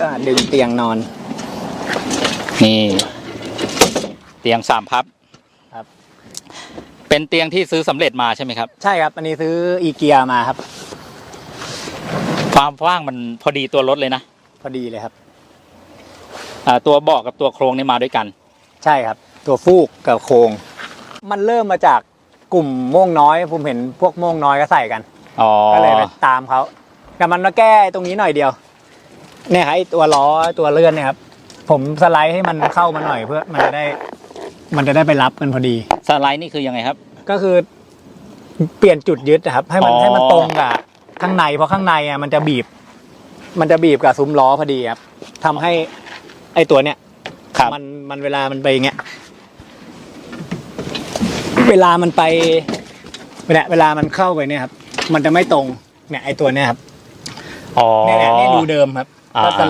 ก็ดึงเตียงนอน นี่ เตียงสามพับครับ เป็นเตียงที่ซื้อสำเร็จมาใช่ไหมครับ ใช่ครับ อันนี้ซื้ออีเกียมาครับ ความกว้างมันพอดีตัวรถเลยนะพอดีเลยครับอ่าตัวเบาะกับตัวโครงนี่มาด้วยกัน ใช่ครับ ตัวฟูกกับโครง มันเริ่มมาจากกลุ่มโม่งน้อย ผมเห็นพวกโม่งน้อยก็ใส่กัน อ๋อก็เลยไปตามเขาแต่มันมาแก้ตรงนี้หน่อยเดียว เนี่ยครับไอ้ตัวล้อตัวเลื่อนเนี่ยครับผมสไลด์ให้มันเข้ามาหน่อยเพื่อมันจะได้ มันจะได้ไปรับกันพอดี สไลด์นี่คือยังไงครับ ก็คือเปลี่ยนจุดยึดนะครับ ให้มันอ๋อ ให้มันตรงกับข้างในเพราะข้างในอะมันจะบีบ มันจะบีบกับซุ้มล้อพอดีครับทำให้ไอ้ตัวเนี้ยครับมันมันเวลามันไปอย่างเงี้ยเวลามันไปเวลาเวลามันเข้าไปเนี่ยครับ มันจะไม่ตรงเนี่ยไอตัวเนี้ยครับ อ๋อ เนี่ยเนี่ยเนี่ยดูเดิมครับอ่า ก็สไล